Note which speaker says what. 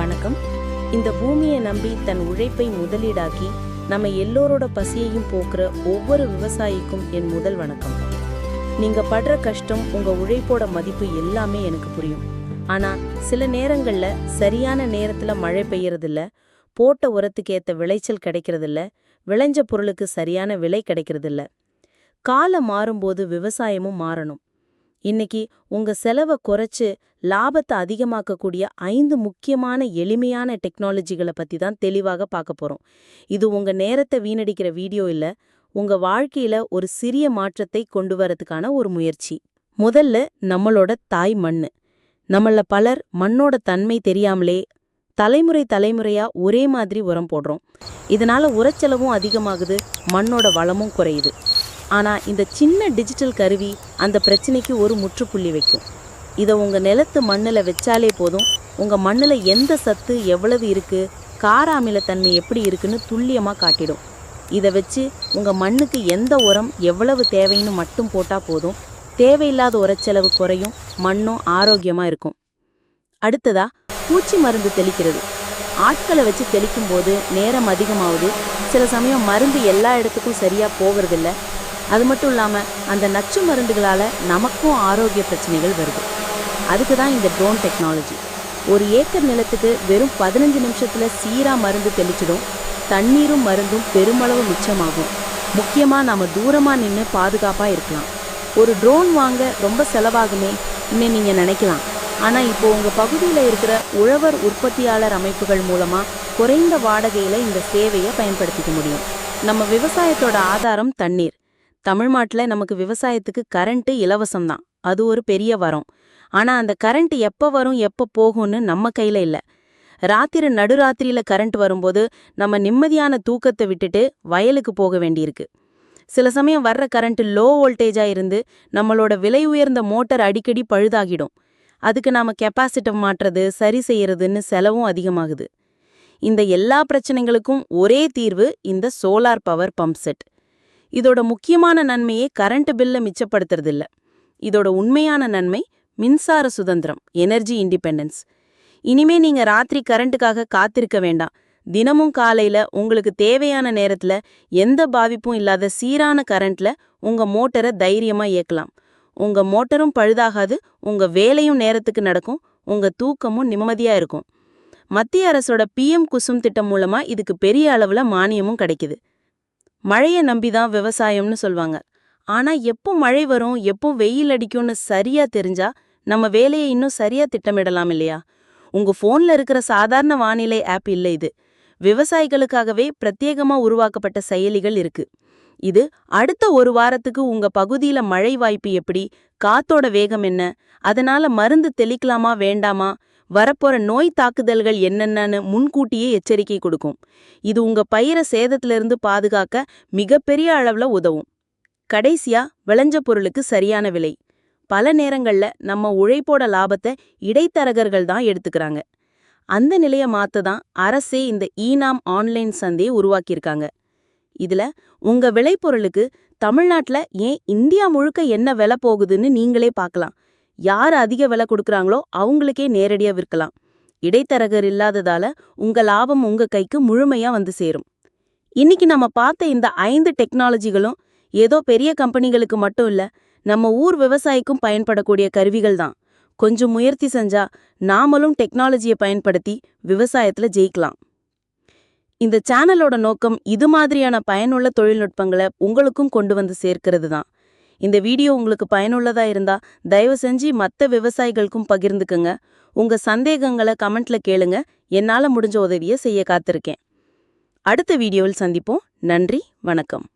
Speaker 1: வணக்கம். இந்த பூமியை நம்பி தன் உழைப்பை முதலீடாக்கி நம்ம எல்லோரோட பசியையும் போக்குற ஒவ்வொரு விவசாயிக்கும் என் முதல் வணக்கம். நீங்க படுற கஷ்டம் உங்க உழைப்போட மதிப்பு எல்லாமே எனக்கு புரியும். ஆனா சில நேரங்கள்ல சரியான நேரத்துல மழை பெய்யறதில்ல போட்ட உரத்துக்கு ஏத்த விளைச்சல் கிடைக்கிறதில்ல விளைஞ்ச பொருளுக்கு சரியான விலை கிடைக்கிறதில்ல. காலம் மாறும்போது விவசாயமும் மாறணும். இன்னைக்கு உங்க செலவை குறைச்சு லாபத்தை அதிகமாக்கக்கூடிய ஐந்து முக்கியமான எளிமையான டெக்னாலஜிகளை பத்தி தான் தெளிவாக பார்க்க போறோம். இது உங்க நேரத்தை வீணடிக்கிற வீடியோ இல்ல உங்க வாழ்க்கையில ஒரு சிறிய மாற்றத்தை கொண்டு வரதுக்கான ஒரு முயற்சி. முதல்ல நம்மளோட தாய் மண்ணு. நம்மள பலர் மண்ணோட தன்மை தெரியாமலே தலைமுறை தலைமுறையா ஒரே மாதிரி உரம் போடுறோம். இதனால உரச்செலவும் அதிகமாகுது மண்ணோட வளமும் குறையுது. ஆனால் இந்த சின்ன டிஜிட்டல் கருவி அந்த பிரச்சனைக்கு ஒரு முற்றுப்புள்ளி வைக்கும். இதை உங்கள் நிலத்து மண்ணில் வச்சாலே போதும். உங்கள் மண்ணில் எந்த சத்து எவ்வளவு இருக்குது கார அமிலத்தன்மை எப்படி இருக்குன்னு துல்லியமாக காட்டிடும். இதை வச்சு உங்கள் மண்ணுக்கு எந்த உரம் எவ்வளவு தேவைன்னு மட்டும் போட்டால் போதும். தேவையில்லாத உரச்செலவு குறையும் மண்ணும் ஆரோக்கியமாக இருக்கும். அடுத்ததா பூச்சி மருந்து தெளிக்கிறது. ஆட்களை வச்சு தெளிக்கும் போது நேரம் அதிகமாகுது. சில சமயம் மருந்து எல்லா இடத்துக்கும் சரியாக போகிறதில்ல. அது மட்டும் இல்லாமல் அந்த நச்சு மருந்துகளால் நமக்கும் ஆரோக்கிய பிரச்சனைகள் வருது. அதுக்கு தான் இந்த ட்ரோன் டெக்னாலஜி ஒரு ஏக்கர் நிலத்துக்கு வெறும் பதினஞ்சு நிமிஷத்தில் சீராக மருந்து தெளிச்சிடும். தண்ணீரும் மருந்தும் பெருமளவு மிச்சமாகும். முக்கியமாக நாம் தூரமாக நின்று பாதுகாப்பாக இருக்கலாம். ஒரு ட்ரோன் வாங்க ரொம்ப செலவாகுமே இன்னும் நீங்கள் நினைக்கலாம். ஆனால் இப்போ உங்கள் பகுதியில் இருக்கிற உழவர் உற்பத்தியாளர் அமைப்புகள் மூலமாக குறைந்த வாடகையில் இந்த சேவையை பயன்படுத்திக்க முடியும். நம்ம விவசாயத்தோட ஆதாரம் தண்ணீர். தமிழ்நாட்டில் நமக்கு விவசாயத்துக்கு கரண்ட்டு இலவசம்தான். அது ஒரு பெரிய வரம். ஆனா அந்த கரண்ட் எப்போ வரும் எப்போ போகும்னு நம்ம கையில இல்ல. ராத்திரி நடுராத்திரியில கரண்ட் வரும்போது நம்ம நிம்மதியான தூக்கத்தை விட்டுட்டு வயலுக்கு போக வேண்டியிருக்கு. சில சமயம் வர்ற கரண்ட் லோ வோல்டேஜா இருந்து நம்மளோட விலை உயர்ந்த மோட்டார் அடிக்கடி பழுதாகிடும். அதுக்கு நாம கெப்பாசிட்டி மாற்றுறது சரி செய்யறதுன்னு செலவும் அதிகமாகுது. இந்த எல்லா பிரச்சனைகளுக்கும் ஒரே தீர்வு இந்த சோலார் பவர் பம்ப் செட் இதோட முக்கியமான நன்மையே கரண்ட் பில்ல மிச்சப்படுத்துறது இல்ல இதோட உண்மையான நன்மை மின்சார சுதந்திரம் எனர்ஜி இண்டிபெண்டன்ஸ் இனிமே நீங்க ராத்திரி கரண்ட்டுக்காக காத்திருக்க வேண்டாம். தினமும் காலையில உங்களுக்கு தேவையான நேரத்துல எந்த பாதிப்பும் இல்லாத சீரான கரண்ட்ல உங்க மோட்டரை தைரியமா இயக்கலாம். உங்க மோட்டரும் பழுதாகாது உங்க வேலையும் நேரத்துக்கு நடக்கும் உங்க தூக்கமும் நிம்மதியா இருக்கும். மத்திய அரசோட பிஎம் குசும் திட்டம் மூலமா இதுக்கு பெரிய அளவுல மானியமும் கிடைக்குது. மழையை நம்பிதான் விவசாயம்னு சொல்வாங்க. ஆனா எப்போ மழை வரும் எப்போ வெயில் அடிக்கும்னு சரியா தெரிஞ்சா நம்ம வேலையை இன்னும் சரியா திட்டமிடலாம் இல்லையா? உங்க போன்ல இருக்கிற சாதாரண வானிலை ஆப் இல்ல இது. விவசாயிகளுக்காகவே பிரத்யேகமா உருவாக்கப்பட்ட செயலிகள் இருக்கு. இது அடுத்த ஒரு வாரத்துக்கு உங்க பகுதியில மழை வாய்ப்பு எப்படி காத்தோட வேகம் என்ன அதனால மருந்து தெளிக்கலாமா வேண்டாமா வரப்போற நோய் தாக்குதல்கள் என்னென்னு முன்கூட்டியே எச்சரிக்கை கொடுக்கும். இது உங்க பயிரை சேதத்திலிருந்து பாதுகாக்க மிகப்பெரிய அளவுல உதவும். கடைசியா விளைஞ்ச பொருளுக்கு சரியான விலை. பல நேரங்கள்ல நம்ம உழைப்போட லாபத்தை இடைத்தரகர்கள் தான் எடுத்துக்கிறாங்க. அந்த நிலைய மாத்த தான் அரசே இந்த ஈனாம் ஆன்லைன் சந்தையை உருவாக்கியிருக்காங்க. இதுல உங்க விளைபொருளுக்கு தமிழ்நாட்டுல ஏன் இந்தியா முழுக்க என்ன விலை போகுதுன்னு நீங்களே பார்க்கலாம். யார் அதிக விலை கொடுக்குறாங்களோ அவங்களுக்கே நேரடியா விற்கலாம். இடைத்தரகர் இல்லாததால உங்க லாபம் உங்க கைக்கு முழுமையா வந்து சேரும். இன்னைக்கு நம்ம பார்த்த இந்த ஐந்து டெக்னாலஜிகளும் ஏதோ பெரிய கம்பெனிகளுக்கு மட்டும் இல்ல நம்ம ஊர் விவசாயிக்கும் பயன்படக்கூடிய கருவிகள் தான். கொஞ்சம் முயற்சி செஞ்சா நாமளும் டெக்னாலஜியை பயன்படுத்தி விவசாயத்துல ஜெயிக்கலாம். இந்த சேனலோட நோக்கம் இது மாதிரியான பயனுள்ள தொழில்நுட்பங்களை உங்களுக்கும் கொண்டு வந்து சேர்க்கிறது தான். இந்த வீடியோ உங்களுக்கு பயனுள்ளதா இருந்தா தயவு செஞ்சு மத்த விவசாயிகளுக்கும் பகிர்ந்துக்குங்க. உங்க சந்தேகங்களை கமெண்ட்ல கேளுங்க. என்னால முடிஞ்ச உதவியை செய்ய காத்திருக்கேன். அடுத்த வீடியோவில் சந்திப்போம். நன்றி வணக்கம்.